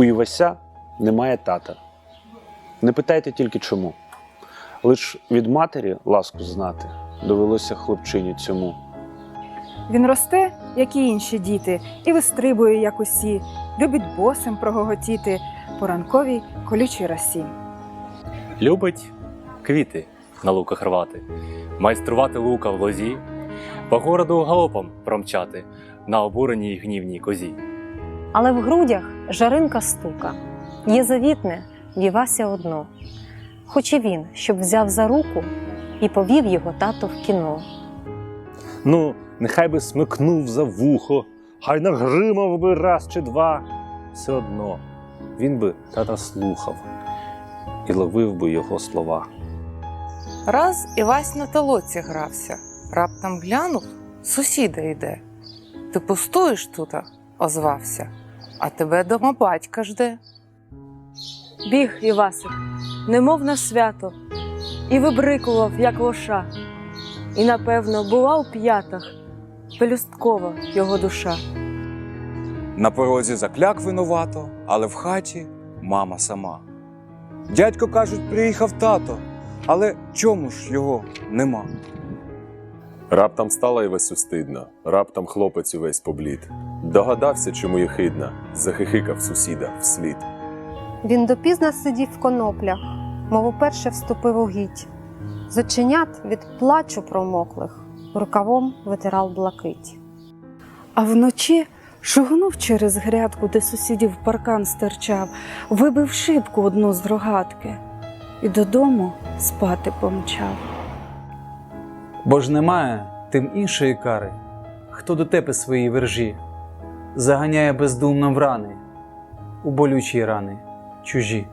У Івася немає тата. Не питайте тільки чому. Лиш від матері ласку знати довелося хлопчині цьому. Він росте, як і інші діти, і вистрибує, як усі, любить босим прогоготіти по ранковій колючій росі. Любить квіти на луках рвати, майструвати лука в лозі, по городу галопом промчати на обуреній гнівній козі. Але в грудях жаринка стука, є завітне в Івася одно. Хоче він, щоб взяв за руку і повів його тато в кіно. Ну, нехай би смикнув за вухо, хай нагримав би раз чи два. Все одно він би тата слухав і ловив би його слова. Раз Івась на толоці грався, раптом глянув, сусіда йде. Ти пустуєш тута? озвався, а тебе дома батька жде. Біг Івасик, немов на свято, і вибрикував, як лоша. І, напевно, була у п'ятах пелюсткова його душа. На порозі закляк винувато, але в хаті мама сама. Дядько кажуть, приїхав тато, але чому ж його нема? Раптом стало Івасю стидно, раптом хлопець увесь поблід. Догадався, чому є хидна, захихикав сусіда вслід. Він допізно сидів в коноплях, мов уперше вступив у гідь. З оченят від плачу промоклих рукавом витирав блакить. А вночі шугнув через грядку, де сусідів паркан стирчав, вибив шибку одну з рогатки і додому спати помчав. Бо ж немає тим іншої кари, хто до тебе свої вержі заганяє бездумно в рани, у болючі рани чужі.